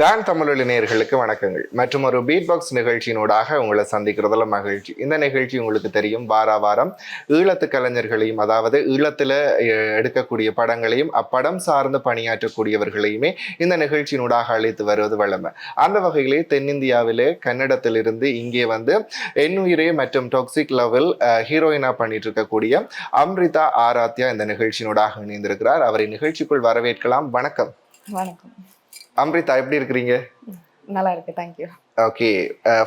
Don தமிழொலி நேயர்களுக்கு வணக்கங்கள். மற்றும் ஒரு பீட் பாக்ஸ் நிகழ்ச்சியினூடாக உங்களை சந்திக்கிறதுல மகிழ்ச்சி. இந்த நிகழ்ச்சி உங்களுக்கு தெரியும். வார வாரம் ஈழத்து கலைஞர்களையும் அதாவது ஈழத்தில் எடுக்கக்கூடிய படங்களையும் அப்படம் சார்ந்து பணியாற்றக்கூடியவர்களையுமே இந்த நிகழ்ச்சியினூடாக அழைத்து வருவது வழமை. அந்த வகையிலே தென்னிந்தியாவிலே கன்னடத்திலிருந்து இங்கே வந்து எண்ணுயிரே மற்றும் டாக்ஸிக் லெவல் ஹீரோயினா பண்ணிட்டு இருக்கக்கூடிய அம்ரிதா ஆராத்யா இந்த நிகழ்ச்சியினூடாக இணைந்திருக்கிறார். அவரை நிகழ்ச்சிக்குள் வரவேற்கலாம். வணக்கம். வணக்கம். அம்ரிதா எப்படி இருக்கிறீங்க? நல்லா இருக்கு thank you okay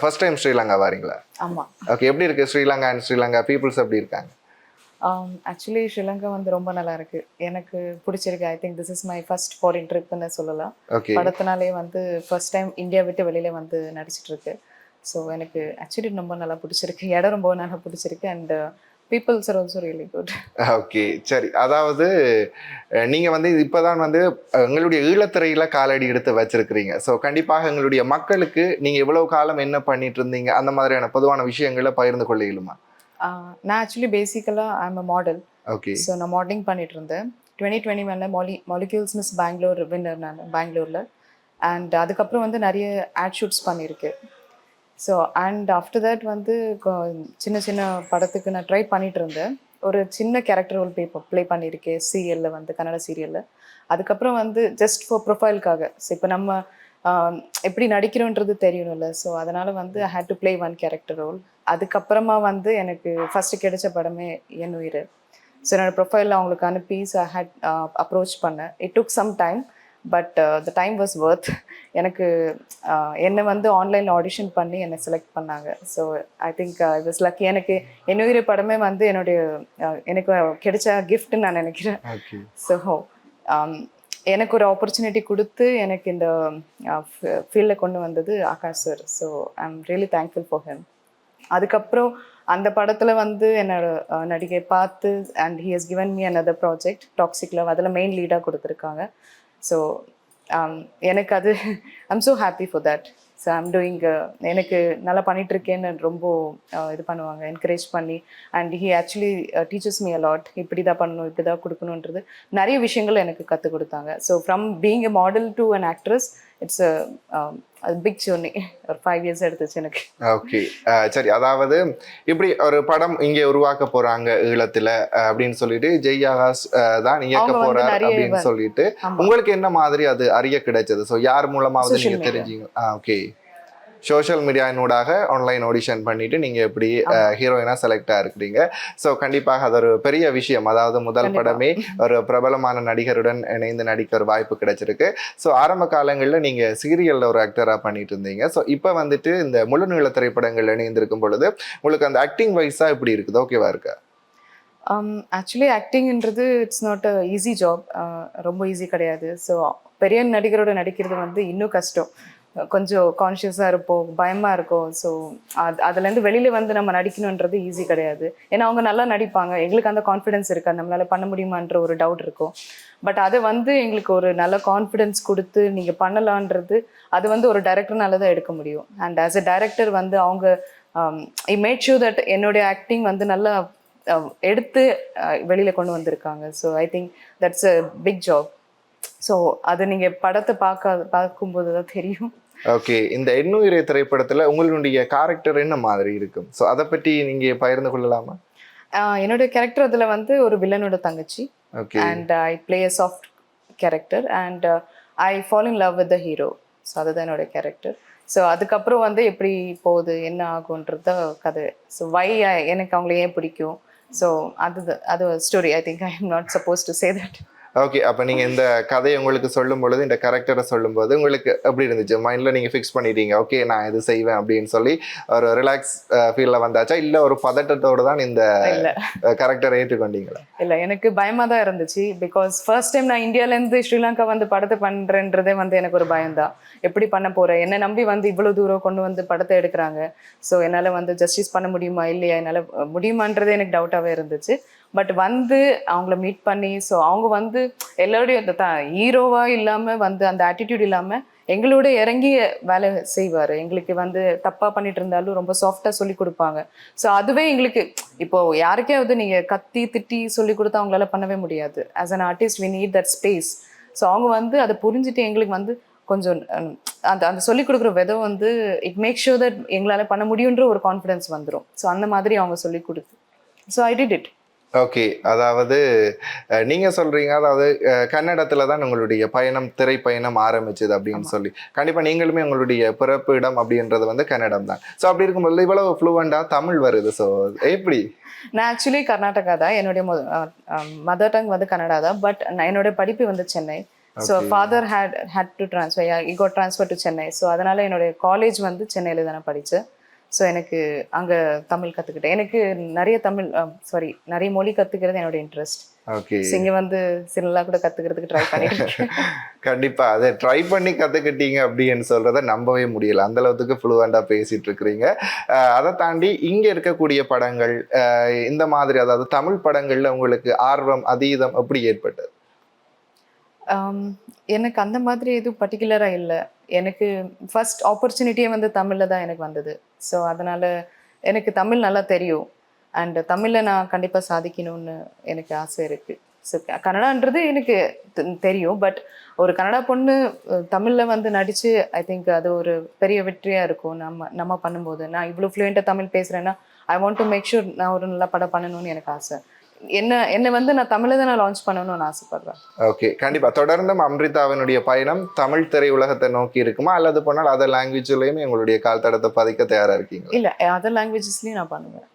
first time Sri Lanka வாரீங்களா? ஆமாம் ஓகே எப்படி இருக்கு ஸ்ரீலங்கா அண்ட் ஸ்ரீலங்கா பீப்புள்ஸ் எப்படி இருக்காங்க? ஆக்சுவலி ஸ்ரீலங்கா வந்து ரொம்ப நல்லா இருக்கு எனக்கு பிடிச்சிருக்கு. I think this is my first foreign ட்ரிப்னு சொல்லலாம். படத்தினாலே வந்து ஃபர்ஸ்ட் டைம் இந்தியா விட்டு வெளியில வந்து நடிச்சிட்டு இருக்கு. ஸோ எனக்கு ஆக்சுவலி ரொம்ப நல்லா பிடிச்சிருக்கு. இடம் ரொம்ப நல்லா பிடிச்சிருக்கு. And peoples are also really good okay சரி. அதாவது அஹ், நீங்க வந்து இப்பதான் வந்து அஹ், எங்களுடைய ஈழத்திரையில காலடி எடுத்து வச்சிருக்கிறீங்க. ஸோ கண்டிப்பாக எங்களுடைய மக்களுக்கு நீங்க இவ்வளவு காலம் என்ன பண்ணிட்டு இருந்தீங்க? அந்த மாதிரியான பொதுவான விஷயங்களை பகிர்ந்து கொள்ள இயலுமா நான் ஆக்சுவலி பேசிக்கலாக I am a model okay so நான் மாடலிங் பண்ணிட்டு இருந்தேன். டுவெண்ட்டி டுவெண்ட்டி ஒன்ல மாலி மாலிக்யூல்ஸ் மிஸ் பெங்களூர் வின்னர் நான் பெங்களூரில் அண்ட் அதுக்கப்புறம் வந்து நிறைய ஆட் ஷூட்ஸ் பண்ணியிருக்கேன் ஸோ அண்ட் ஆஃப்டர் தட் வந்து சின்ன சின்ன படத்துக்கு நான் ட்ரை பண்ணிட்டு இருந்தேன் ஒரு சின்ன கேரக்டர் ரோல் ப்ளே ப்ளே பண்ணியிருக்கேன் சீரியலில் வந்து கன்னட சீரியலில் அதுக்கப்புறம் வந்து ஜஸ்ட் ஃபார் ப்ரொஃபைலுக்காக ஸோ இப்போ நம்ம எப்படி நடிக்கிறோன்றது தெரியணும்ல. ஸோ அதனால் வந்து I had to play one character role அதுக்கப்புறமா வந்து எனக்கு ஃபஸ்ட்டு கிடைச்ச படமே என் உயிர். ஸோ என்னோடய ப்ரொஃபைலில் அவங்களுக்கு அனுப்பி ஸோ ஐ ஹேட் அப்ரோச் பண்ணேன். It took some time but the time was worth எனக்கு uh, என்னை வந்து ஆன்லைனில் ஆடிஷன் பண்ணி என்னை செலக்ட் பண்ணாங்க. So I think I was lucky எனக்கு என் உயிர் படமே வந்து என்னுடைய uh, எனக்கு கிடைச்ச கிஃப்ட்னு நான் நினைக்கிறேன். ஸோ எனக்கு ஒரு ஆப்பர்ச்சுனிட்டி கொடுத்து எனக்கு இந்த ஃபீல்டில் கொண்டு வந்தது Aakash sir so I am really thankful for him அதுக்கப்புறம் அந்த படத்தில் வந்து என்னோட நடிகை பார்த்து and he has given me another project toxic love அதில் மெயின் லீடாக கொடுத்துருக்காங்க. ஸோ um, எனக்கு அது I'm so happy for that so I'm doing எனக்கு நல்லா பண்ணிகிட்ருக்கேன்னு ரொம்ப uh, இது பண்ணுவாங்க என்கரேஜ் பண்ணி. And he actually teaches me allot இப்படி தான் பண்ணணும் இப்படி தான் கொடுக்கணுன்றது நிறைய விஷயங்கள் எனக்கு கற்றுக் கொடுத்தாங்க. So from being a model to an actress it's a big journey ஒரு ஃபைவ் இயர்ஸ் எடுத்துச்சு எனக்கு. ஓகே சரி அதாவது இப்படி ஒரு படம் இங்கே உருவாக்க போறாங்க ஈழத்துல அப்படின்னு சொல்லிட்டு ஜெய் ஆகாஷ் தான் இயக்க போறார் அப்படின்னு சொல்லிட்டு. உங்களுக்கு என்ன மாதிரி அது அறிய கிடைச்சது? ஸோ யார் மூலமாவது நீங்க. தெரிஞ்சீங்க ஓகே சோஷியல் மீடியானூடாக ஆன்லைன் ஆடிஷன் பண்ணிட்டு நீங்க எப்படி ஹீரோயினா செலக்ட் ஆயிருக்கிறீங்க ஸோ கண்டிப்பாக அது ஒரு பெரிய விஷயம். அதாவது முதல். படமே ஒரு பிரபலமான நடிகருடன் இணைந்து நடிக்க ஒரு வாய்ப்பு கிடைச்சிருக்கு. ஸோ ஆரம்ப காலங்களில் நீங்க சீரியல்ல ஒரு ஆக்டரா பண்ணிட்டு இருந்தீங்க. ஸோ இப்போ வந்துட்டு இந்த முழு நீள திரைப்படங்கள் இணைந்திருக்கும் பொழுது உங்களுக்கு அந்த ஆக்டிங் வைஸா எப்படி இருக்குது? ஓகேவா இருக்கா? Actually ஆக்டிங்ன்றது it's not a easy job ரொம்ப ஈஸி கிடையாது. ஸோ பெரிய நடிகரோட நடிக்கிறது வந்து இன்னும் கஷ்டம். கொஞ்சம் கான்ஷியஸாக இருப்போம் பயமாக இருக்கும். ஸோ அது அதுலேருந்து வெளியில் வந்து நம்ம நடிக்கணுன்றது ஈஸி கிடையாது. ஏன்னா அவங்க நல்லா நடிப்பாங்க. எங்களுக்கு அந்த கான்ஃபிடென்ஸ் இருக்காது நம்மளால பண்ண முடியுமான்ற ஒரு டவுட் இருக்கும். பட் அதை வந்து எங்களுக்கு ஒரு நல்ல கான்ஃபிடென்ஸ் கொடுத்து நீங்கள் பண்ணலான்றது அது வந்து ஒரு டைரக்டர்னால தான் எடுக்க முடியும். அண்ட் ஆஸ் அ டைரக்டர் வந்து அவங்க ஐ மேட் ஷூ தட் என்னுடைய ஆக்டிங் வந்து நல்லா um, எடுத்து uh, வெளியில் கொண்டு வந்திருக்காங்க. So I think that's a big job so அது நீங்கள் படத்தை பார்க்க பார்க்கும்போது தான் தெரியும். ஓகே இந்த எண்ணுயிரை திரைப்படத்துல உங்களுடைய கேரக்டர் என்ன மாதிரி இருக்கும்? ஸோ அதை பற்றி நீங்க பகிர்ந்து கொள்ளலாமா? அஹ், என்னோட கேரக்டர் அதில் வந்து ஒரு வில்லனோட தங்கச்சி. Okay. And I play a soft character and I fall in love with the hero so அதுதான் என்னோட கேரக்டர் ஸோ அதுக்கப்புறம் வந்து எப்படி போகுது என்ன ஆகுன்றது கதை. ஸோ வை எனக்கு அவங்கள ஏன் பிடிக்கும்? ஸோ அது அது story I think I am not suppose to say that okay அப்ப நீங்க இந்த கதையை உங்களுக்கு சொல்லும் பொழுது இந்த கேரக்டரை சொல்லும்போது உங்களுக்கு எப்படி இருந்துச்சு? மைண்ட்ல நீங்க ஃபிக்ஸ் பண்ணிட்டீங்க. ஓகே நான் இது செய்வேன் அப்படின்னு சொல்லி ஒரு ரிலாக்ஸ் ஃபீல்ல வந்தாச்சா? இல்ல ஒரு பதட்டத்தோட தான் இந்த கேரக்டரை ஏற்றுக்கொண்டீங்களா? இல்லை எனக்கு பயமாக தான் இருந்துச்சு. பிகாஸ் ஃபர்ஸ்ட் டைம் நான் இந்தியாவிலேருந்து ஸ்ரீலங்கா வந்து படத்தை பண்ணுறேன்றதே வந்து எனக்கு ஒரு பயம்தான். எப்படி பண்ண போகிறேன் என்னை நம்பி வந்து இவ்வளோ தூரம் கொண்டு வந்து படத்தை எடுக்கிறாங்க. ஸோ என்னால் வந்து ஜஸ்டிஸ் பண்ண முடியுமா? இல்லையா? என்னால் முடியுமான்றதே எனக்கு டவுட்டாகவே இருந்துச்சு. பட் வந்து அவங்கள மீட் பண்ணி ஸோ அவங்க வந்து எல்லாரோடையும் இந்த த ஹீரோவாக இல்லாமல் வந்து அந்த ஆட்டிடியூட் இல்லாமல் எங்களோட இறங்கி வேலை செய்வார். எங்களுக்கு வந்து தப்பாக பண்ணிட்டு இருந்தாலும் ரொம்ப சாஃப்டாக சொல்லி கொடுப்பாங்க. ஸோ அதுவே எங்களுக்கு இப்போ யாருக்கையாவது நீங்கள் கத்தி திட்டி சொல்லி கொடுத்தா அவங்களால பண்ணவே முடியாது. As an artist we need that space so அவங்க வந்து அதை புரிஞ்சுட்டு எங்களுக்கு வந்து கொஞ்சம் அந்த அந்த சொல்லிக் கொடுக்குற விதம் வந்து இட் மேக் ஷூர் தட் எங்களால் பண்ண முடியுன்ற ஒரு கான்ஃபிடன்ஸ் வந்துடும் ஸோ அந்த மாதிரி அவங்க சொல்லிக் கொடுத்து so I did it okay அதாவது அஹ், நீங்க சொல்றீங்க அதாவது கன்னடத்துல தான் உங்களுடைய பயணம் திரைப்பயணம் ஆரம்பிச்சது அப்படின்னு சொல்லி. கண்டிப்பா நீங்களுமே உங்களுடைய பிறப்பு இடம் அப்படின்றது வந்து கன்னடம் தான். ஸோ அப்படி இருக்கும்போது இவ்வளவு ஃப்ளூவெண்டா தமிழ் வருது. ஸோ எப்படி? நான் ஆக்சுவலி கர்நாடகா தான். என்னுடைய மதர் டங் வந்து கன்னடா தான். பட் என்னோட படிப்பு வந்து Chennai. So. Father had had to transfer he got transfer to Chennai. So அதனால என்னுடைய காலேஜ் வந்து சென்னையில் தானே படித்தேன் ஸோ எனக்கு அங்கே தமிழ் கற்றுக்கிட்டேன் எனக்கு நிறைய தமிழ் சாரி நிறைய மொழி கற்றுக்கிறது என்னோட இன்ட்ரெஸ்ட் ஓகே இங்கே வந்து சிலா கூட கற்றுக்கிறதுக்கு ட்ரை பண்ணிட்டு இருக்கேன். கண்டிப்பா. அதை ட்ரை பண்ணி கத்துக்கிட்டீங்க அப்படின்னு சொல்றத நம்பவே முடியல. அந்த அளவுக்கு ஃப்ளூவெண்டா பேசிட்டு இருக்கிறீங்க. அதை தாண்டி இங்க இருக்கக்கூடிய படங்கள் இந்த மாதிரி அதாவது தமிழ் படங்கள்ல உங்களுக்கு ஆர்வம் அதீதம் எப்படி ஏற்பட்டது? எனக்கு அந்த மாதிரி எதுவும் பர்டிகுலராக இல்லை. எனக்கு ஃபஸ்ட் ஆப்பர்ச்சுனிட்டியே வந்து தமிழில் தான் எனக்கு வந்தது. ஸோ அதனால் எனக்கு தமிழ் நல்லா தெரியும். அண்ட் தமிழில் நான் கண்டிப்பாக சாதிக்கணும்னு எனக்கு ஆசை இருக்குது ஸோ கன்னடான்றது எனக்கு தெரியும். பட் ஒரு கன்னடா பொண்ணு தமிழில் வந்து நடித்து ஐ திங்க் அது ஒரு பெரிய வெற்றியாக இருக்கும். நம்ம நம்ம பண்ணும்போது. நான் இவ்வளோ ஃப்ளூயண்ட்டாக Tamil பேசுகிறேன்னா I want to make sure நான் ஒரு நல்ல படம் பண்ணணும்னு எனக்கு ஆசை. என்ன என்னை வந்து நான் தமிழில் தான் நான் லான்ச் பண்ணணும்னு ஆசைப்பட்றேன். ஓகே கண்டிப்பா. தொடர்ந்தும் அம்ரிதாவினுடைய பயணம் தமிழ் திரையுலகத்தை நோக்கி இருக்குமா? அல்லது போனால் அதர் லாங்குவேஜ்லயுமே உங்களுடைய கால் தடத்தை பதிக்க தயாரா இருக்கீங்க இல்ல அதர் லாங்குவேஜஸ்லயும் நான் பண்ணுவேன்.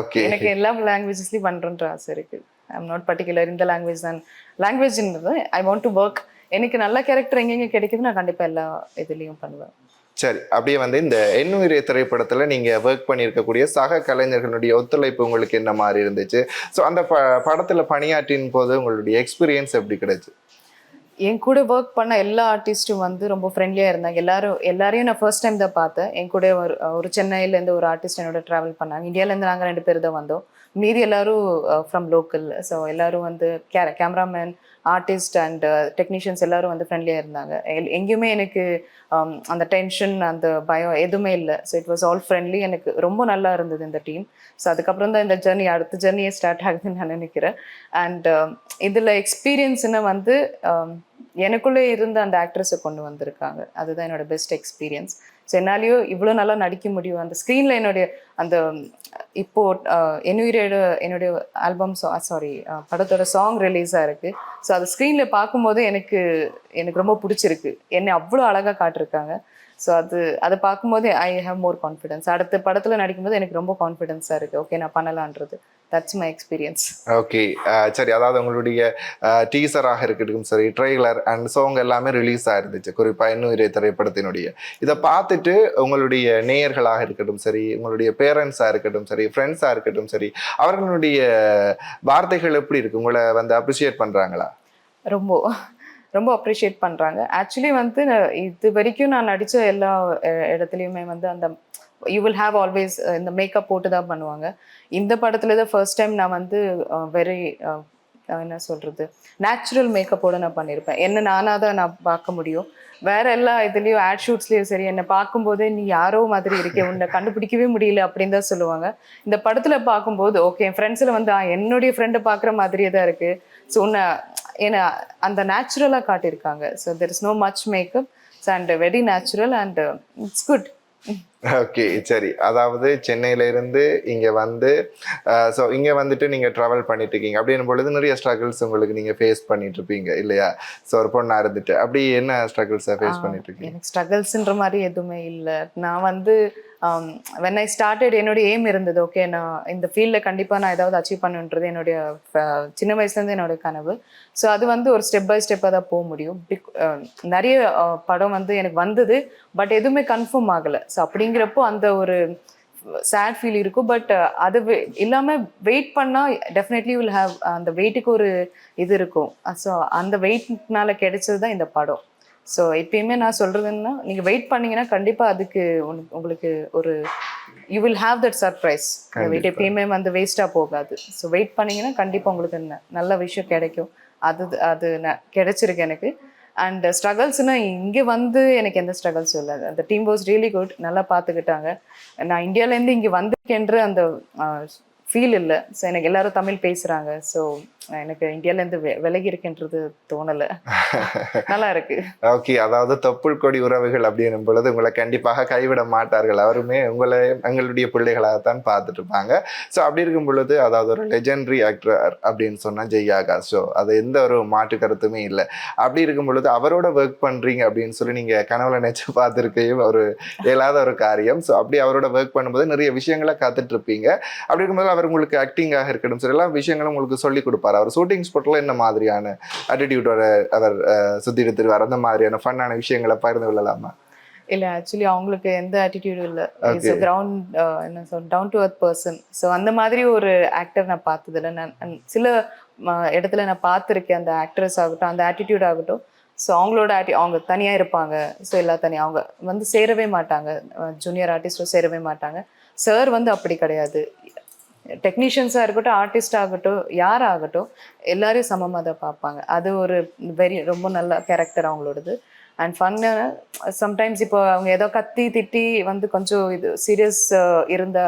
ஓகே எனக்கு எல்லா லாங்குவேஜஸ்லயும் பண்றேன்ற ஆசை இருக்கு. ஐம் நாட் பர்டிகுலர் இந்த லாங்குவேஜ் தான் லாங்குவேஜ்ன்றது ஐ வாண்ட் டு ஒர்க் எனக்கு நல்ல கேரக்டர் எங்கெங்க கிடைக்குது நான் கண்டிப்பா எல்லா இதுலயும் பண்ணுவேன். சரி அப்படியே வந்து இந்த எண்ணுயிரே திரைப்படத்தில் நீங்கள் ஒர்க் பண்ணியிருக்கக்கூடிய சக கலைஞர்களுடைய ஒத்துழைப்பு உங்களுக்கு என்ன மாதிரி இருந்துச்சு? ஸோ அந்த ப படத்தில் பணியாற்றின் போது உங்களுடைய எக்ஸ்பீரியன்ஸ் எப்படி கிடைச்சு? என் கூட ஒர்க் பண்ண எல்லா ஆர்டிஸ்ட்டும் வந்து ரொம்ப ஃப்ரெண்ட்லியாக இருந்தாங்க. எல்லாரும் எல்லாரையும் நான் ஃபர்ஸ்ட் டைம் தான் பார்த்தேன். என் கூட ஒரு ஒரு சென்னையிலேருந்து ஒரு ஆர்டிஸ்ட் என்னோட ட்ராவல் பண்ணாங்க. இந்தியாவிலேருந்து நாங்கள் ரெண்டு பேர் தான் வந்தோம். மீதி எல்லாரும் ஃப்ரம் லோக்கல் ஸோ எல்லாரும் வந்து கே கேமராமேன் ஆர்டிஸ்ட் அண்ட் டெக்னீஷியன்ஸ் எல்லாரும் வந்து ஃப்ரெண்ட்லியாக இருந்தாங்க. எல்- எங்கேயுமே எனக்கு um, அந்த டென்ஷன் அந்த பயம் எதுவுமே இல்லை. So it was all friendly எனக்கு ரொம்ப நல்லா இருந்தது இந்த டீம் ஸோ அதுக்கப்புறம் தான் இந்த ஜர்னி அடுத்த ஜர்னியே ஸ்டார்ட் ஆகுதுன்னு நான் நினைக்கிறேன். அண்ட் இதில் எக்ஸ்பீரியன்ஸ்னு வந்து um, எனக்குள்ளே இருந்த அந்த ஆக்ட்ரஸை கொண்டு வந்திருக்காங்க. அதுதான் என்னோட பெஸ்ட் எக்ஸ்பீரியன்ஸ் ஸோ என்னாலேயோ இவ்வளோ நல்லா நடிக்க முடியும். அந்த ஸ்க்ரீனில் என்னுடைய அந்த இப்போ என்னுயிரோட என்னுடைய ஆல்பம் சாரி படத்தோட சாங் ரிலீஸாக இருக்குது ஸோ அது ஸ்க்ரீனில் பார்க்கும்போது எனக்கு எனக்கு ரொம்ப பிடிச்சிருக்கு. என்னை அவ்வளோ அழகாக காட்டிருக்காங்க. ஸோ அது அதை பார்க்கும்போது ஐ ஹாவ் மோர் கான்ஃபிடென்ஸ் அடுத்த படத்தில் நடிக்கும்போது எனக்கு ரொம்ப கான்ஃபிடென்ஸாக இருக்குது ஓகே நான் பண்ணலான்றது தட்ஸ் மை எக்ஸ்பீரியன்ஸ் ஓகே சரி அதாவது உங்களுடைய டீசராக இருக்கட்டும் சரி ட்ரெய்லர் அண்ட் சாங் எல்லாமே ரிலீஸ் ஆயிருந்துச்சு. குறிப்பாக எண்ணுயிரே திரைப்படத்தினுடைய. இதை பார்த்துட்டு உங்களுடைய நேயர்களாக இருக்கட்டும் சரி உங்களுடைய பேரண்ட்ஸாக இருக்கட்டும் சரி ஃப்ரெண்ட்ஸாக இருக்கட்டும் சரி அவர்களுடைய வார்த்தைகள் எப்படி இருக்கு? உங்களை வந்து அப்ரிஷியேட் பண்றாங்களா? ரொம்ப ரொம்ப அப்ரிஷியேட் பண்ணுறாங்க ஆக்சுவலி வந்து இது வரைக்கும் நான் நடித்த எல்லா இடத்துலையுமே வந்து அந்த யூ வில் ஹாவ் ஆல்வேஸ் இந்த மேக்கப் போட்டு தான் பண்ணுவாங்க. இந்த படத்துல தான் ஃபர்ஸ்ட் டைம் நான் வந்து uh, வெரி uh, uh, என்ன சொல்கிறது நேச்சுரல் மேக்கப்போடு நான் பண்ணியிருப்பேன் என்ன நானாக தான் நான் பார்க்க முடியும். வேற எல்லா இதுலேயும் ஆட் ஷூட்ஸ்லேயும் சரி என்னை பார்க்கும்போதே நீ யாரோ மாதிரி இருக்கே உன்னை கண்டுபிடிக்கவே முடியல அப்படின்னு தான் சொல்லுவாங்க. இந்த படத்தில் பார்க்கும்போது ஓகே என் ஃப்ரெண்ட்ஸில் வந்து என்னுடைய ஃப்ரெண்டை பார்க்குற மாதிரியே தான் இருக்குது ஸோ உன்னை ஏன்னா அந்த நேச்சுரலாக காட்டியிருக்காங்க. So there is no much makeup and very natural and it's good okay சரி. அதாவது சென்னையில இருந்து இங்க வந்து ஸோ இங்க வந்துட்டு நீங்க ட்ராவல் பண்ணிட்டு இருக்கீங்க. அப்படின்னும் பொழுது நிறைய ஸ்ட்ரகல்ஸ் உங்களுக்கு நீங்க ஃபேஸ் பண்ணிட்டு இருப்பீங்க இல்லையா? ஸோ ஒரு பொண்ணா இருந்துட்டு. அப்படி என்ன ஸ்ட்ரகிள்ஸை ஃபேஸ் பண்ணிட்டு இருக்கீங்க? எனக்கு ஸ்ட்ரகிள்ஸ்ன்ற மாதிரி எதுவுமே இல்லை. நான் வந்து வென் ஐ ஸ்டார்டட் என்னுடைய எய்ம் இருந்தது. ஓகே நான் இந்த ஃபீல்டில் கண்டிப்பாக நான் ஏதாவது அச்சீவ் பண்ணுன்றது என்னுடைய சின்ன வயசுலேருந்து என்னுடைய கனவு. ஸோ அது வந்து ஒரு ஸ்டெப் பை ஸ்டெப்பாக தான் போக முடியும். நிறைய படம் வந்து எனக்கு வந்தது பட் எதுவுமே கன்ஃபார்ம் ஆகலை. ஸோ அப்படிங்கிறப்போ அந்த ஒரு சேட் ஃபீல் இருக்கும். பட் அது வே- இல்லாம வெயிட் பண்ணா டெஃபினெட்லி வில் ஹாவ் அந்த வெயிட்டுக்கு ஒரு இது இருக்கும். ஸோ அந்த வெயிட்னால கிடைச்சது தான் இந்த படம். ஸோ எப்பயுமே நான் சொல்றதுன்னா நீங்க வெயிட் பண்ணீங்கன்னா கண்டிப்பா அதுக்கு உங்களுக்கு ஒரு you will have that surprise wait எப்பயுமே வந்து வேஸ்டா போகாது. ஸோ வெயிட் பண்ணீங்கன்னா கண்டிப்பா உங்களுக்கு நல்ல விஷயம் கிடைக்கும். அது அது கிடைச்சிருக்கு எனக்கு. அண்ட் ஸ்ட்ரகிள்ஸ்னால் இங்கே வந்து எனக்கு எந்த ஸ்ட்ரகல்ஸும் இல்லை. அந்த டீம் வாஸ் ரியலி குட் நல்லா பார்த்துக்கிட்டாங்க நான் இந்தியாவிலேருந்து இங்கே வந்திருக்கேன்ற அந்த ஃபீல் இல்லை. ஸோ எனக்கு எல்லாரும் தமிழ் பேசுகிறாங்க ஸோ எனக்கு இந்தியாவிலேருந்து விலகி இருக்குன்றது தோணலை. நல்லா இருக்கு. ஓகே அதாவது தொப்புள் கொடி உறவுகள் அப்படின்னும் பொழுது உங்களை கண்டிப்பாக கைவிட மாட்டார்கள். அவருமே உங்களை எங்களுடைய பிள்ளைகளாகத்தான் பார்த்துட்டு இருப்பாங்க. ஸோ அப்படி இருக்கும் பொழுது அதாவது ஒரு லெஜெண்டரி ஆக்டர் அப்படின்னு சொன்னால் ஜெய் ஆகாஷ் ஸோ அது எந்த ஒரு மாற்று கருத்துமே இல்லை. அப்படி இருக்கும் பொழுது அவரோட ஒர்க் பண்ணுறீங்க அப்படின்னு சொல்லி நீங்கள் கனவுல நினச்சி பார்த்துருக்கையும் ஒரு இயலாத ஒரு காரியம். ஸோ அப்படி அவரோட ஒர்க் பண்ணும்போது நிறைய விஷயங்களை கற்றுட்டு இருப்பீங்க. அப்படி இருக்கும்போது அவர் உங்களுக்கு ஆக்டிங்காக இருக்கட்டும். சரி எல்லா விஷயங்களும் உங்களுக்கு சொல்லி கொடுப்பாரு? அவர் ஷூட்டிங் ஸ்பாட்டில் என்ன மாதிரியான ஆட்டிடியூடோட அவர் அஹ், சுத்தி எடுத்துருவார் அந்த மாதிரியான ஃபன்னான விஷயங்களை பகிர்ந்து கொள்ளலாமா? இல்லை ஆக்சுவலி அவங்களுக்கு எந்த ஆட்டிடியூடும் இல்லை. It's Okay. கிரவுண்ட் என்ன சொல் down to earth person so அந்த மாதிரி ஒரு ஆக்டர் நான் பார்த்ததில்ல. நான் சில இடத்துல நான் பார்த்துருக்கேன். அந்த ஆக்ட்ரஸ் ஆகட்டும் அந்த ஆட்டிடியூட் ஆகட்டும். ஸோ அவங்களோட ஆட்டி அவங்க தனியாக இருப்பாங்க. ஸோ எல்லா தனியாக அவங்க வந்து சேரவே மாட்டாங்க. ஜூனியர் ஆர்டிஸ்டும் சேரவே மாட்டாங்க. சார் வந்து அப்படி கிடையாது. டெக்னீஷியன்ஸாக இருக்கட்டும் ஆர்டிஸ்ட் ஆகட்டும் யார் ஆகட்டும் எல்லாரையும் சமமாக தான் பார்ப்பாங்க. அது ஒரு வெரி ரொம்ப நல்ல கேரக்டர் அவங்களோடது. அண்ட் ஃபன்னு சம்டைம்ஸ் இப்போ அவங்க ஏதோ கத்தி திட்டி வந்து கொஞ்சம் இது சீரியஸ் இருந்த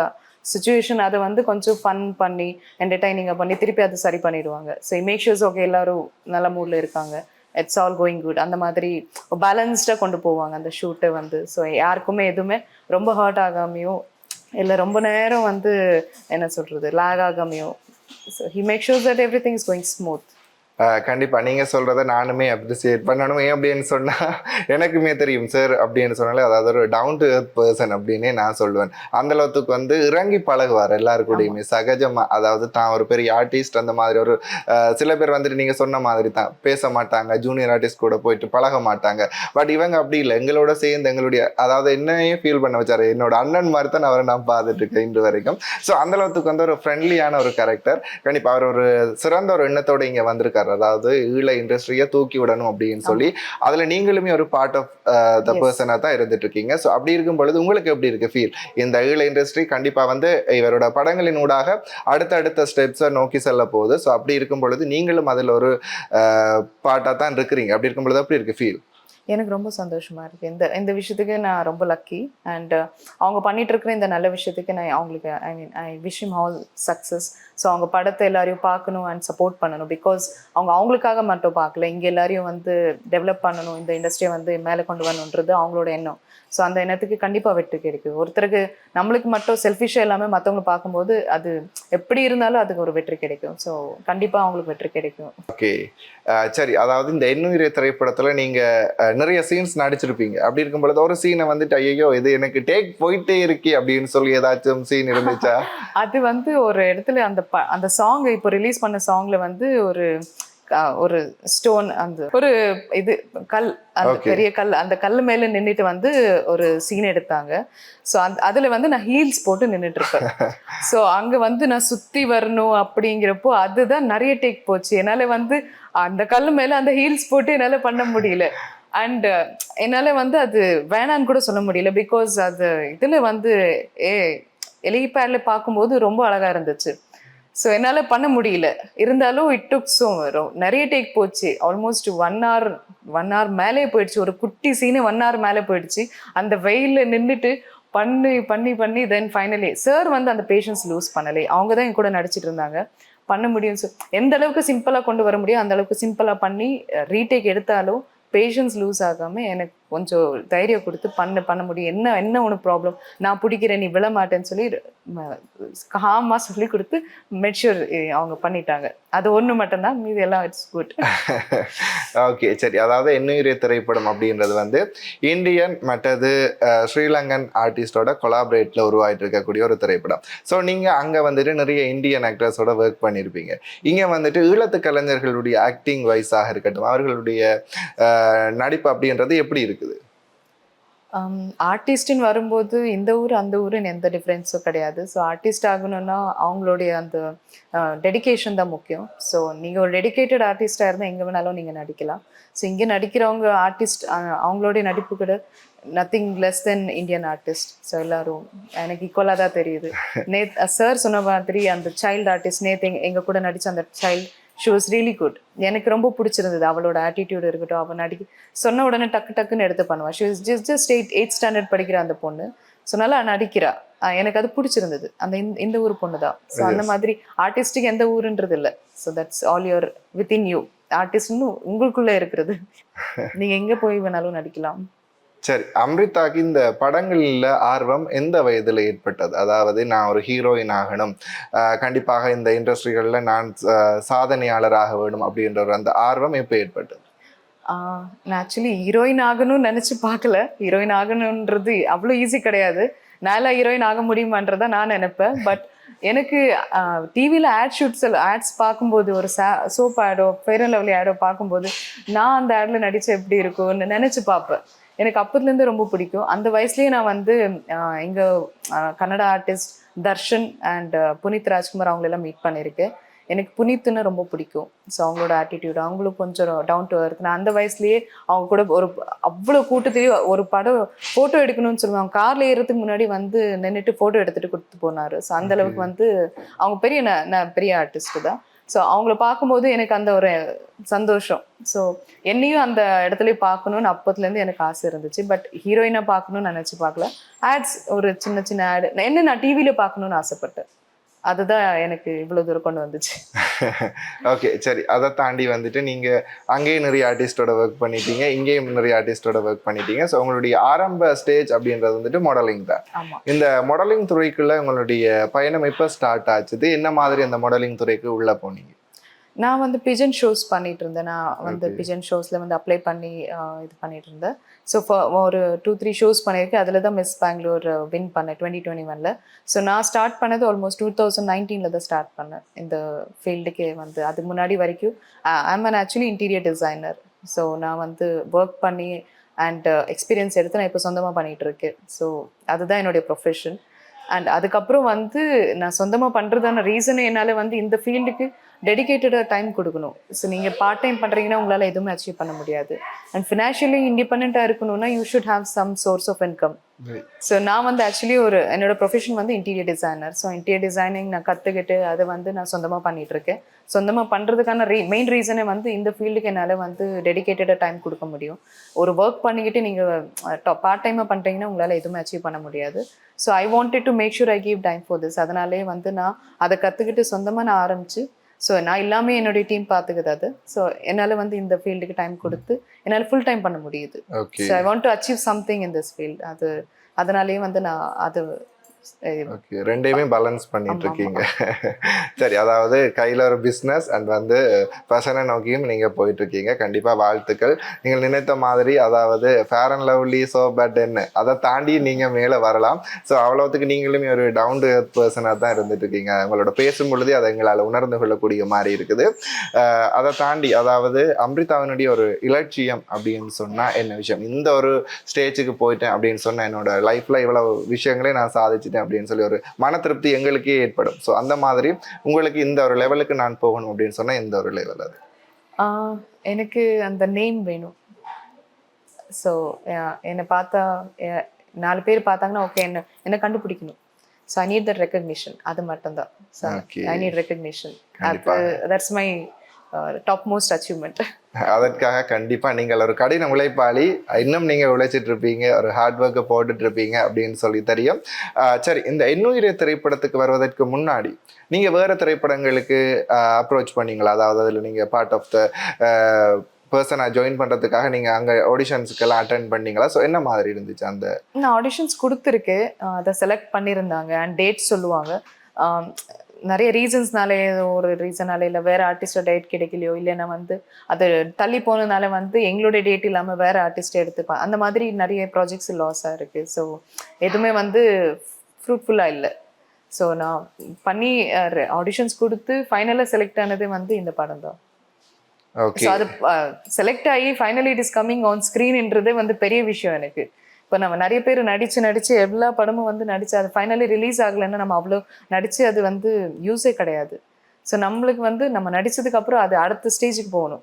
சுச்சுவேஷன் அதை வந்து கொஞ்சம் ஃபன் பண்ணி என்டர்டைனிங்காக பண்ணி திருப்பி அதை சரி பண்ணிடுவாங்க. ஸோ மேக் ஷூர்ஸ் ஓகே எல்லாரும் நல்ல மூடில் இருக்காங்க. இட்ஸ் ஆல் கோயிங் குட் அந்த மாதிரி பேலன்ஸ்டாக கொண்டு போவாங்க அந்த ஷூட்டை வந்து. ஸோ யாருக்குமே எதுவுமே ரொம்ப ஹர்ட் ஆகாமையும் இல்லை ரொம்ப நேரம் வந்து என்ன சொல்கிறது lag ஆகாமையோ so he make sure that everything is going smooth அஹ், கண்டிப்பா. நீங்க சொல்றத நானுமே அப்ரிசியேட் பண்ணணும் ஏன் அப்படின்னு சொன்னா எனக்குமே தெரியும் சார் அப்படின்னு சொன்னாலே அதாவது ஒரு டவுன் டு எர்த் பர்சன் அப்படின்னே நான் சொல்லுவேன். அந்த அளவுக்கு வந்து இறங்கி பழகுவார் எல்லாருக்கூடயுமே சகஜமா அதாவது தான் ஒரு பெரிய ஆர்டிஸ்ட் அந்த மாதிரி ஒரு சில பேர் வந்துட்டு நீங்க சொன்ன மாதிரி தான் பேச மாட்டாங்க ஜூனியர் ஆர்டிஸ்ட் கூட போயிட்டு பழக மாட்டாங்க. பட் இவங்க அப்படி இல்லை. எங்களோட சேர்ந்து எங்களுடைய அதாவது என்னையே ஃபீல் பண்ண வச்சாரு. என்னோட அண்ணன் மாதிரி தான் அவரை நான் பார்த்துட்டு இருக்கேன் இன்று வரைக்கும். ஸோ அந்த அளவுக்கு வந்து ஒரு ஃப்ரெண்ட்லியான ஒரு கேரக்டர் கண்டிப்பா அவர் ஒரு சிறந்த ஒரு எண்ணத்தோட இங்க வந்திருக்காரு. அதாவது ஈழ இண்டஸ்ட்ரியை தூக்கி விடணும் அப்படின்னு சொல்லி அதுல நீங்களுமே ஒரு பார்ட் ஆஃப் த. பர்சனா தான் இருந்துட்டு இருக்கீங்க ஸோ அப்படி இருக்கும் பொழுது உங்களுக்கு எப்படி இருக்கு ஃபீல் இந்த ஈழ இண்டஸ்ட்ரி கண்டிப்பா வந்து இவரோட படங்களின் ஊடாக அடுத்த அடுத்த ஸ்டெப்ஸை நோக்கி செல்ல போகுது. ஸோ அப்படி இருக்கும் பொழுது நீங்களும் அதுல ஒரு பார்ட்டாக தான் இருக்கிறீங்க. அப்படி இருக்கும் பொழுது அப்படி இருக்கு ஃபீல் எனக்கு ரொம்ப சந்தோஷமாக இருக்குது இந்த இந்த விஷயத்துக்கு நான் ரொம்ப லக்கி அண்ட் uh, அவங்க பண்ணிட்டு இந்த நல்ல விஷயத்துக்கு நான் அவங்களுக்கு I mean I wish him all success so அவங்க படத்தை எல்லாரையும் பார்க்கணும் அண்ட் சப்போர்ட் பண்ணணும். பிகாஸ் அவங்க அவங்களுக்காக மட்டும் பார்க்கல. இங்கே எல்லாரையும் வந்து டெவலப் பண்ணணும். இந்த இண்டஸ்ட்ரியை வந்து மேலே கொண்டு வரணுன்றது அவங்களோட எண்ணம். ஸோ அந்த எண்ணத்துக்கு கண்டிப்பாக வெற்றி கிடைக்கும். ஒருத்தருக்கு நம்மளுக்கு மட்டும் செல்ஃபிஷாக இல்லாமல் மற்றவங்களை பார்க்கும்போது அது எப்படி இருந்தாலும் அதுக்கு ஒரு வெற்றி கிடைக்கும். ஸோ கண்டிப்பாக அவங்களுக்கு வெற்றி கிடைக்கும். ஓகே சரி. அதாவது இந்த எண்ணுயிரை திரைப்படத்துல நீங்க அஹ், நிறைய சீன்ஸ் நடிச்சிருப்பீங்க. அப்படி இருக்கும் பொழுது ஒரு சீனை வந்துட்டு ஐயோ இது எனக்கு டேக் போயிட்டே இருக்கே அப்படின்னு சொல்லி ஏதாச்சும் சீன் இருந்துச்சா? அது வந்து ஒரு இடத்துல அந்த அந்த சாங் இப்போ ரிலீஸ் பண்ண சாங்ல வந்து ஒரு ஒரு ஸ்டோன் அந்த ஒரு இது கல் அந்த. பெரிய கல் அந்த கல் மேல நின்னுட்டு வந்து ஒரு சீன் எடுத்தாங்க. ஸோ அந்த அதுல வந்து நான் ஹீல்ஸ் போட்டு நின்னுட்டு இருப்பேன் ஸோ அங்க வந்து நான் சுத்தி வரணும் அப்படிங்கிறப்போ அதுதான் நிறைய டேக் போச்சு. என்னால வந்து அந்த கல் மேல அந்த ஹீல்ஸ் போட்டு என்னால பண்ண முடியல. அண்ட் என்னால வந்து அது வேணான்னு கூட சொல்ல முடியல. பிகாஸ் அது இதுல வந்து ஏ எலிபேட்ல பார்க்கும்போது ரொம்ப அழகா இருந்துச்சு. ஸோ என்னால் பண்ண முடியல. இருந்தாலும் இட் டுக் ஸோ நிறைய டேக் போச்சு. Almost one hour one hour மேலே போயிடுச்சு. ஒரு குட்டி சீனு ஒன் ஹவர் மேலே போயிடுச்சு. அந்த வெயிலில் நின்றுட்டு பண்ணி பண்ணி பண்ணி தென் ஃபைனலி சார் வந்து அந்த பேஷன்ஸ் லூஸ் பண்ணலை. அவங்க தான் என் கூட நடிச்சிட்டு இருந்தாங்க. பண்ண முடியும் சார் எந்த அளவுக்கு சிம்பிளாக கொண்டு வர முடியும் அந்த அளவுக்கு சிம்பிளாக பண்ணி ரீடேக் எடுத்தாலும் பேஷன்ஸ் லூஸ் ஆகாமல் எனக்கு கொஞ்சம் தைரியம் கொடுத்து பண்ண பண்ண முடியும். என்ன என்ன உனக்கு ப்ராப்ளம் நான் பிடிக்கிறேன் நீ விழமாட்டேன்னு சொல்லி காமாக சொல்லி கொடுத்து மெச்சூர் அவங்க பண்ணிட்டாங்க. அது ஒன்று மட்டும்தான். மீதி எல்லாம் இட்ஸ் குட் ஓகே சரி. அதாவது எண்ணுயிரை திரைப்படம் அப்படின்றது வந்து இந்தியன் மற்றது ஸ்ரீலங்கன் ஆர்டிஸ்டோட கொலாபரேட்டில் உருவாகிட்டு இருக்கக்கூடிய ஒரு திரைப்படம். ஸோ நீங்கள் அங்கே வந்துட்டு நிறைய இந்தியன் ஆக்டர்ஸோட ஒர்க் பண்ணியிருப்பீங்க இங்கே வந்துட்டு ஈழத்து கலைஞர்களுடைய ஆக்டிங் வைஸாக இருக்கட்டும் அவர்களுடைய நடிப்பு அப்படின்றது எப்படி இருக்குது ஆர்டிஸ்ட்னு வரும்போது இந்த ஊர் அந்த ஊருன்னு எந்த டிஃப்ரென்ஸும் கிடையாது. ஸோ ஆர்டிஸ்ட் ஆகணும்னா அவங்களுடைய அந்த டெடிகேஷன் தான் முக்கியம். ஸோ நீங்கள் ஒரு டெடிகேட்டட் ஆர்டிஸ்டாக இருந்தால் எங்கே வேணாலும் நீங்கள் நடிக்கலாம். ஸோ இங்கே நடிக்கிறவங்க ஆர்டிஸ்ட் அவங்களுடைய நடிப்பு கூட nothing less than Indian artist so எல்லாரும் எனக்கு ஈக்குவலாக தான் தெரியுது. நேத் சார் சொன்ன மாதிரி அந்த சைல்டு ஆர்டிஸ்ட் நேத்து எங்க எங்க கூட நடிச்ச அந்த child she was really good எனக்கு ரொம்ப பிடிச்சிருந்தது அவளோட ஆட்டிடியூட் இருக்கட்டும் அவள் நடிக்க சொன்ன உடனே டக்கு டக்குன்னு எடுத்து பண்ணுவா. She was just just eight eight standard படிக்கிற அந்த பொண்ணு. ஸோ நல்லா நடிக்கிறா. எனக்கு அது பிடிச்சிருந்தது. அந்த இந்த- ஊர் பொண்ணு தான் ஸோ அந்த மாதிரி ஆர்டிஸ்டுக்கு எந்த ஊருன்றது இல்லை. So that's all your within you ஆர்டிஸ்ட்னு உங்களுக்குள்ள இருக்கிறது. நீங்க எங்க போய் வேணாலும் நடிக்கலாம். சரி அம்ரிதாக்கு இந்த படங்களில் ஆர்வம் எந்த வயதில் ஏற்பட்டது? அதாவது நான் ஒரு ஹீரோயின் ஆகணும். கண்டிப்பாக இந்த இண்டஸ்ட்ரிகளில் நான் சாதனையாளராக வேணும் அப்படின்ற ஒரு அந்த ஆர்வம் எப்போ ஏற்பட்டது? நான் ஆக்சுவலி ஹீரோயின் ஆகணும்னு நினச்சி பார்க்கல. ஹீரோயின் ஆகணுன்றது அவ்வளோ ஈஸி கிடையாது. நான்லாம் ஹீரோயின் ஆக முடியுமான்றதை நான் நினைப்பேன். பட் எனக்கு டிவியில் ஆட் ஷூட்ஸ் ஆட்ஸ் பார்க்கும்போது ஒரு சா சோப் ஆடோ ஃபேர் அண்ட் லவ்லி ஆடோ பார்க்கும்போது நான் அந்த ஆடில் நடித்த எப்படி இருக்கும்னு நினச்சி பார்ப்பேன். எனக்கு அப்பத்துலேருந்து ரொம்ப பிடிக்கும். அந்த வயசுலேயே நான் வந்து இங்க கன்னட ஆர்டிஸ்ட் தர்ஷன் அண்ட் புனித் ராஜ்குமார் அவங்களெல்லாம் மீட் பண்ணியிருக்கேன். எனக்கு புனித்துன்னு ரொம்ப பிடிக்கும். ஸோ அவங்களோட ஆட்டிடியூட் அவங்களும் கொஞ்சம் டவுன் டு earth. நான் அந்த வயசுலயே அவங்க கூட ஒரு அவ்வளோ கூட்டத்திலேயே ஒரு படம் ஃபோட்டோ எடுக்கணும்னு சொல்லுவாங்க. கார்ல ஏறதுக்கு முன்னாடி வந்து நின்றுட்டு ஃபோட்டோ எடுத்துட்டு கொடுத்து போனாரு. ஸோ அந்த அளவுக்கு வந்து அவங்க பெரிய ந- ந- பெரிய ஆர்டிஸ்ட் தான். ஸோ அவங்கள பார்க்கும்போது எனக்கு அந்த ஒரு சந்தோஷம். ஸோ என்னையும் அந்த இடத்துல பார்க்கணும்னு அப்போத்துலேருந்து எனக்கு ஆசை இருந்துச்சு. பட் ஹீரோயினாக பார்க்கணும்னு நினச்சி பார்க்கல. ஆட்ஸ் ஒரு சின்ன சின்ன ஆடு என்ன நான் டிவியில் பார்க்கணுன்னு ஆசைப்பட்டேன். அதுதான் எனக்கு இவ்வளோ தூரம் கொண்டு வந்துச்சு. ஓகே சரி அதை தாண்டி வந்துட்டு நீங்கள் அங்கேயும் நிறைய ஆர்டிஸ்டோட ஒர்க் பண்ணிட்டீங்க இங்கேயும் நிறைய ஆர்டிஸ்டோட ஒர்க் பண்ணிட்டீங்க. ஸோ உங்களுடைய ஆரம்ப ஸ்டேஜ் அப்படின்றது வந்துட்டு மாடலிங் தான். இந்த மாடலிங் துறைக்குள்ள உங்களுடைய பயணம் எப்போ ஸ்டார்ட் ஆச்சுது? என்ன மாதிரி அந்த மாடலிங் துறைக்கு உள்ள போனீங்க? நான் வந்து பிஜன் ஷோஸ் பண்ணிட்டு இருந்தேன் நான் வந்து. பிஜன் ஷோஸில் வந்து அப்ளை பண்ணி இது பண்ணிட்டு இருந்தேன் ஸோ ஒரு டூ த்ரீ ஷோஸ் பண்ணியிருக்கேன். அதில் தான் மிஸ் பெங்களூர் வின் பண்ணேன் டுவெண்ட்டி டுவெண்ட்டி ஒனில் ஸோ நான் ஸ்டார்ட் பண்ணது ஆல்மோஸ்ட் டூ தௌசண்ட் நைன்டீனில் தான் ஸ்டார்ட் பண்ணேன். இந்த ஃபீல்டுக்கே வந்து அதுக்கு முன்னாடி வரைக்கும் I'm an actually interior designer so நான் வந்து ஒர்க் பண்ணி அண்ட் எக்ஸ்பீரியன்ஸ் எடுத்து நான் இப்போ சொந்தமாக பண்ணிட்டு இருக்கேன் ஸோ அதுதான் என்னுடைய ப்ரொஃபஷன் அண்ட் அதுக்கப்புறம் வந்து நான் சொந்தமாக பண்ணுறதான ரீசன் என்னால் வந்து இந்த ஃபீல்டுக்கு டெடிகேட்டடாக டைம் கொடுக்கணும். ஸோ நீங்கள் பார்ட் டைம் பண்ணுறீங்கன்னா உங்களால் எதுவுமே அச்சீவ் பண்ண முடியாது. அண்ட் ஃபினான்ஷியலி இண்டிபெண்ட்டாக இருக்கணும்னா you should have some source of income so நான் வந்து ஆக்சுவலி ஒரு என்னோட ப்ரொஃபஷன் வந்து interior designer so interior designing நான் கற்றுக்கிட்டு அதை வந்து நான் சொந்தமாக பண்ணிட்டு இருக்கேன் சொந்தமாக பண்ணுறதுக்கான ரீ மெயின் ரீசனே வந்து இந்த ஃபீல்டுக்கு என்னால் வந்து டெடிகேட்டடாக டைம் கொடுக்க முடியும். ஒரு ஒர்க் பண்ணிக்கிட்டு நீங்கள் பார்ட் டைமாக பண்ணுறீங்கன்னா உங்களால் எதுவுமே அச்சீவ் பண்ண முடியாது. So I wanted to make sure I give time for this அதனாலே வந்து நான் அதை கற்றுக்கிட்டு சொந்தமாக நான் ஆரம்பிச்சு ஸோ நான் இல்லாமல் என்னுடைய டீம் பார்த்துக்குது அது. ஸோ என்னால் வந்து இந்த ஃபீல்டுக்கு டைம் கொடுத்து என்னால் ஃபுல் டைம் பண்ண முடியுது. So I want to achieve something in this field அது அதனாலேயே வந்து நான் அது ஓகே ரெண்டையுமே பேலன்ஸ் பண்ணிட்டு இருக்கீங்க. சரி அதாவது கையில் ஒரு பிஸ்னஸ் அண்ட் வந்து ஃபேஷனை நோக்கியும் நீங்கள் போயிட்டு இருக்கீங்க. கண்டிப்பாக வாழ்த்துக்கள். நீங்கள் நினைத்த மாதிரி அதாவது fair and lovely so but என்ன அதை தாண்டி நீங்கள் மேலே வரலாம். ஸோ அவ்வளோத்துக்கு நீங்களுமே ஒரு டவுன் டு எர்த் பர்சனாக தான் இருந்துட்டு இருக்கீங்க. உங்களோட பேசும் பொழுதே அதை எங்களால் உணர்ந்து கொள்ளக்கூடிய மாதிரி இருக்குது. அதை தாண்டி அதாவது அம்ரிதாவினுடைய ஒரு இலட்சியம் அப்படின்னு சொன்னால் என்ன விஷயம்? இந்த ஒரு ஸ்டேஜுக்கு போயிட்டேன் அப்படின்னு சொன்ன என்னோட லைஃப்பில் இவ்வளவு விஷயங்களே நான் சாதிச்சிட்டேன் அப்படின்னு சொல்லி ஒரு மன திருப்தி எங்களுக்கே ஏற்படும். ஸோ அந்த மாதிரி உங்களுக்கு இந்த ஒரு லெவலுக்கு நான் போகணும் அப்படின்னு சொன்னால் இந்த ஒரு லெவல் அது. எனக்கு அந்த நேம் வேணும். ஸோ என்னை பார்த்தா நாலு பேர் பார்த்தாங்கன்னா ஓகே என்ன என்ன கண்டுபிடிக்கணும். So I need that recognition அது மட்டும்தான். ஐ நீட் ரெக்கக்னிஷன் அது. That's my top most achievement அதற்காக கண்டிப்பாக நீங்கள் ஒரு கடின உழைப்பாளி. இன்னும் நீங்கள் உழைச்சிட்டு இருப்பீங்க. ஒரு ஹார்ட் ஒர்க்கை போட்டுட்டு இருப்பீங்க அப்படின்னு சொல்லி தெரியும். சரி இந்த எண்ணுயிரை திரைப்படத்துக்கு வருவதற்கு முன்னாடி நீங்கள் வேறு திரைப்படங்களுக்கு அப்ரோச் பண்ணீங்களா? அதாவது அதில் நீங்கள் பார்ட் ஆஃப் த பர்சனாக ஜாயின் பண்ணுறதுக்காக நீங்கள் அங்கே ஆடிஷன்ஸுக்கெல்லாம் அட்டன் பண்ணீங்களா? ஸோ என்ன மாதிரி இருந்துச்சு அந்த? நான் ஆடிஷன்ஸ் கொடுத்துருக்கு. அதை செலக்ட் பண்ணியிருந்தாங்க. அண்ட் டேட் சொல்லுவாங்க. நிறைய ரீசன்ஸ்னாலே ஒரு ரீசனால இல்லை வேற ஆர்டிஸ்டோட டேட் கிடைக்கலையோ இல்லைன்னா வந்து அது தள்ளி போனதுனால வந்து எங்களுடைய டேட் இல்லாமல் வேற ஆர்டிஸ்ட் எடுத்துப்பாங்க அந்த மாதிரி நிறைய ப்ராஜெக்ட்ஸ் லாஸாக இருக்கு. ஸோ எதுவுமே வந்து ஃப்ரூட்ஃபுல்லாக இல்லை. ஸோ நான் பண்ணி ஆடிஷன்ஸ் கொடுத்து ஃபைனலாக செலக்ட் ஆனது வந்து இந்த படம் தான். ஸோ அது செலக்ட் ஆகி finally it is coming on ஸ்க்ரீன்ன்றதே வந்து பெரிய விஷயம் எனக்கு. இப்போ நம்ம நிறைய பேர் நடித்து நடித்து எல்லா படமும் வந்து நடித்து அது ஃபைனலி ரிலீஸ் ஆகலைன்னா நம்ம அவ்வளோ நடித்து அது வந்து யூஸே கிடையாது. ஸோ நம்மளுக்கு வந்து நம்ம நடித்ததுக்கப்புறம் அது அடுத்த ஸ்டேஜுக்கு போகணும்.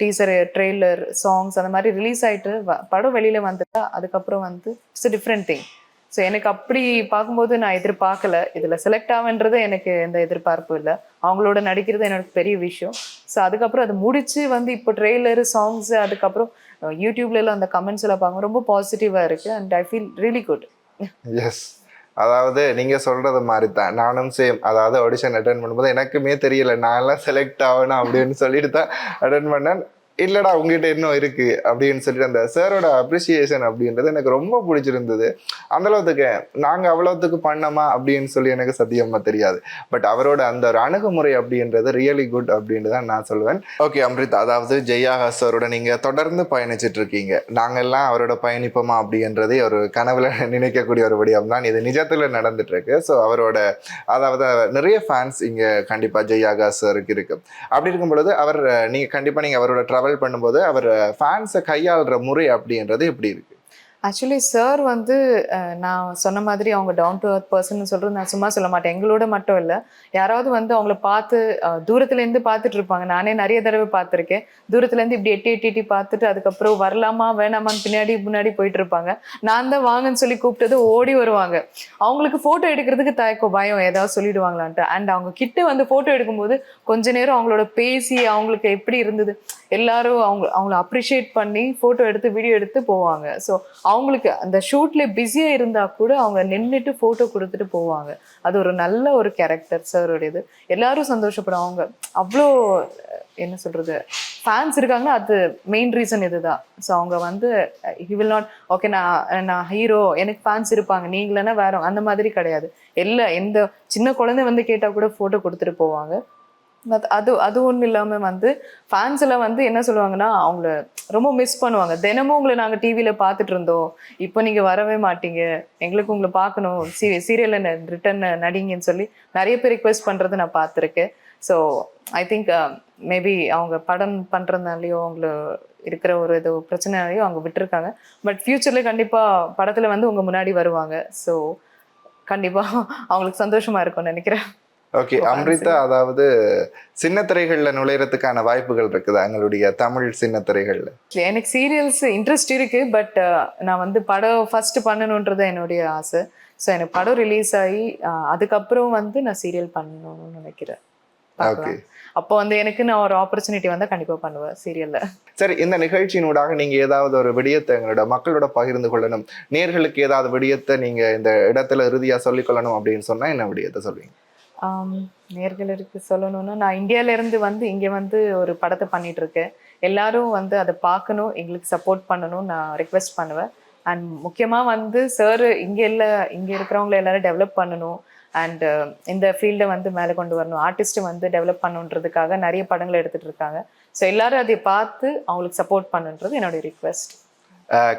டீசரு ட்ரெய்லர் சாங்ஸ் அந்த மாதிரி ரிலீஸ் ஆயிட்டு வ- படம் வெளியில் வந்துட்டா அதுக்கப்புறம் வந்து இட்ஸ் டிஃப்ரெண்ட் திங் ஸோ எனக்கு அப்படி பார்க்கும்போது நான் எதிர்பார்க்கல. இதில் செலக்ட் ஆகுன்றது எனக்கு எந்த எதிர்பார்ப்பும் இல்லை. அவங்களோட நடிக்கிறது எனக்கு பெரிய விஷயம். ஸோ அதுக்கப்புறம் அது முடித்து வந்து இப்போ ட்ரெய்லரு சாங்ஸ் அதுக்கப்புறம் யூடியூப்லலாம் அந்த கமெண்ட்ஸ் எல்லாம் பார்க்க ரொம்ப பாசிட்டிவாக இருக்குது and I feel really good yes அதாவது நீங்கள் சொல்கிறது மாதிரி தான் நானும் சேம் அதாவது ஆடிஷன் அட்டன் பண்ணும்போது எனக்குமே தெரியல நான் எல்லாம் செலக்ட் ஆகணும் அப்படின்னு சொல்லிட்டு தான் அட்டன் பண்ணேன். இல்லடா உங்ககிட்ட இன்னும் இருக்கு அப்படின்னு சொல்லிட்டு அந்த சாரோட அப்ரிசியேஷன் அப்படின்றது எனக்கு ரொம்ப பிடிச்சிருந்தது. அந்த அளவுக்கு நாங்க அவ்வளோத்துக்கு பண்ணோமா அப்படின்னு சொல்லி எனக்கு சத்தியமா தெரியாது. பட் அவரோட அந்த ஒரு அணுகுமுறை அப்படின்றது ரியலி குட் அப்படின்னு தான் நான் சொல்லுவேன். ஓகே அம்ரித் அதாவது ஜெயா சாரோட நீங்க தொடர்ந்து பயணிச்சுட்டு இருக்கீங்க. நாங்கெல்லாம் அவரோட பயணிப்போமா அப்படின்றதே ஒரு கனவுல நினைக்கக்கூடிய ஒரு விடயம் தான் இது நிஜத்துல நடந்துட்டு இருக்கு. ஸோ அவரோட அதாவது நிறைய ஃபேன்ஸ் இங்க கண்டிப்பா ஜெயாகா சாருக்கு இருக்கு. அப்படி இருக்கும் பொழுது அவர் நீங்க கண்டிப்பா நீங்க அவரோட ட்ராவல் பண்ணும்போது அவர் ஃபேன்ஸை கையாளுற முறை அப்படின்றது எப்படி இருக்கு. ஆக்சுவலி சார் வந்து நான் சொன்ன மாதிரி அவங்க டவுன் டு அர்த் பர்சன் சொல்கிறது நான் சும்மா சொல்ல மாட்டேன். எங்களோட மட்டும் இல்லை. யாராவது வந்து அவங்கள பார்த்து தூரத்துலேருந்து பார்த்துட்டு இருப்பாங்க. நானே நிறைய தடவை பார்த்துருக்கேன். தூரத்துலேருந்து இப்படி எட்டி எட்டி எட்டி பார்த்துட்டு அதுக்கப்புறம் வரலாமா வேணாமான்னு பின்னாடி முன்னாடி போயிட்டு இருப்பாங்க. நான் தான் வாங்கன்னு சொல்லி கூப்பிட்டது ஓடி வருவாங்க. அவங்களுக்கு ஃபோட்டோ எடுக்கிறதுக்கு தயக்கம் பயம் ஏதாவது சொல்லிடுவாங்களான்ட்டு. அண்ட் அவங்க கிட்ட வந்து ஃபோட்டோ எடுக்கும்போது கொஞ்ச நேரம் அவங்களோட பேசி அவங்களுக்கு எப்படி இருந்தது எல்லாரும் அவங்க அவங்கள அப்ரிஷியேட் பண்ணி ஃபோட்டோ எடுத்து வீடியோ எடுத்து போவாங்க. ஸோ அவங்களுக்கு அந்த ஷூட்ல பிஸியா இருந்தா கூட அவங்க நின்றுட்டு போட்டோ கொடுத்துட்டு போவாங்க. அது ஒரு நல்ல ஒரு கேரக்டர் சாரோடையது எல்லாரும் சந்தோஷப்படுவாங்க. அவ்வளோ என்ன சொல்றது ஃபேன்ஸ் இருக்காங்கன்னா அது மெயின் ரீசன் இதுதான். ஸோ அவங்க வந்து ஹி வில் நாட் ஓகே நான் நான் ஹீரோ எனக்கு ஃபேன்ஸ் இருப்பாங்க. நீங்களேனா வேற அந்த மாதிரி கிடையாது. எல்லா எந்த சின்ன குழந்தை வந்து கேட்டால் கூட ஃபோட்டோ கொடுத்துட்டு போவாங்க. பட் அது அது ஒன்றும் இல்லாமல் வந்து ஃபேன்ஸ் எல்லாம் வந்து என்ன சொல்லுவாங்கன்னா அவங்கள ரொம்ப மிஸ் பண்ணுவாங்க. தினமும் உங்களை நாங்கள் டிவியில் பார்த்துட்டு இருந்தோம். இப்போ நீங்கள் வரவே மாட்டீங்க. எங்களுக்கு உங்களை பார்க்கணும். சீ சீரியலில் ரிட்டன் நடிங்கன்னு சொல்லி நிறைய பேர் ரிக்வெஸ்ட் பண்ணுறது நான் பார்த்துருக்கேன். So I think maybe uh, அவங்க படம் பண்ணுறதுனாலையோ அவங்கள இருக்கிற ஒரு இது பிரச்சனையாலையோ அவங்க விட்டுருக்காங்க. பட் ஃப்யூச்சரில் கண்டிப்பாக படத்தில் வந்து உங்கள் முன்னாடி வருவாங்க. ஸோ கண்டிப்பாக அவங்களுக்கு சந்தோஷமாக இருக்கும்னு நினைக்கிறேன். ஓகே அம்ரிதா அதாவது சின்ன திரைகள்ல நுழையறதுக்கான வாய்ப்புகள் இருக்குதா எங்களுடைய தமிழ் சின்ன திரைகள்ல எனக்கு சீரியல்ஸ் இன்ட்ரெஸ்ட் இருக்கு பட் நான் வந்து படம் ஃபர்ஸ்ட் பண்ணணுன்றது என்னுடைய ஆசை. ஸோ எனக்கு படம் ரிலீஸ் ஆகி அதுக்கப்புறம் வந்து நான் சீரியல் பண்ணணும்னு நினைக்கிறேன். பார்க்கலாம். அப்போ வந்து எனக்கு நான் ஒரு ஆப்பர்ச்சுனிட்டி வந்தால் கண்டிப்பாக பண்ணுவேன் சீரியல்ல சரி இந்த நிகழ்ச்சியினூடாக நீங்க ஏதாவது ஒரு விடயத்தை எங்களோட மக்களோட பகிர்ந்து கொள்ளணும். நேர்களுக்கு ஏதாவது விடயத்தை நீங்க இந்த இடத்துல இறுதியா சொல்லிக் கொள்ளணும் அப்படின்னு சொன்னா என்ன விடயத்தை சொல்வீங்க? நேர்களுக்கு சொல்லணும்னா நான் இந்தியாவிலேருந்து வந்து இங்கே வந்து ஒரு படத்தை பண்ணிட்டு இருக்கேன் எல்லாரும் வந்து அதை பார்க்கணும் எங்களுக்கு சப்போர்ட் பண்ணணும் நான் ரெக்வெஸ்ட் பண்ணுவேன். அண்ட் முக்கியமாக வந்து சார் இங்கே இல்லை இங்கே இருக்கிறவங்கள எல்லாரும் டெவலப் பண்ணணும். அண்ட் இந்த ஃபீல்டை வந்து மேலே கொண்டு வரணும். ஆர்டிஸ்ட்டு வந்து டெவலப் பண்ணுன்றதுக்காக நிறைய படங்கள் எடுத்துகிட்டு இருக்காங்க ஸோ எல்லாரும் அதை பார்த்து அவங்களுக்கு சப்போர்ட் பண்ணுன்றது என்னுடைய ரிக்வெஸ்ட்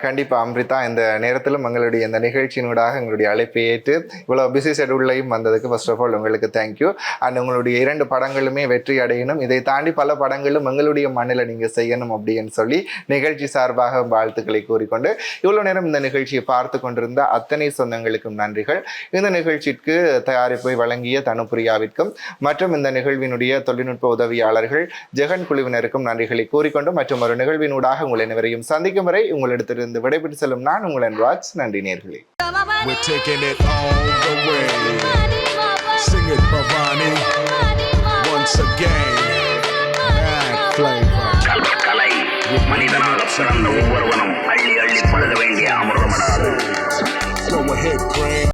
கண்டிப்பாக அம்ரிதா இந்த நேரத்திலும் எங்களுடைய இந்த நிகழ்ச்சியினூடாக எங்களுடைய அழைப்பை ஏற்று இவ்வளோ பிஸி ஷெடியூல்லையும் வந்ததுக்கு ஃபர்ஸ்ட் ஆஃப் ஆல் உங்களுக்கு தேங்க்யூ அண்ட் உங்களுடைய இரண்டு படங்களுமே வெற்றி அடையணும். இதை தாண்டி பல படங்களும் எங்களுடைய மண்ணில் நீங்கள் செய்யணும் அப்படின்னு சொல்லி நிகழ்ச்சி சார்பாக வாழ்த்துக்களை கூறிக்கொண்டு இவ்வளோ நேரம் இந்த நிகழ்ச்சியை பார்த்து கொண்டிருந்த அத்தனை சொந்தங்களுக்கும் நன்றிகள். இந்த நிகழ்ச்சிக்கு தயாரிப்பை வழங்கிய தனுப்பிரியாவிற்கும் மற்றும் இந்த நிகழ்வினுடைய தொழில்நுட்ப உதவியாளர்கள் ஜெகன் குழுவினருக்கும் நன்றிகளை கூறிக்கொண்டு மற்றும் ஒரு நிகழ்வினூடாக உங்களை அனைவரையும் சந்திக்கும் வரை உங்களுடைய எடுத்திருந்து விடைபெற்று செல்லும் நான் உங்கள் என் ராஜ் நன்றி நேர்களே. Once again, bad Go ahead, Greg.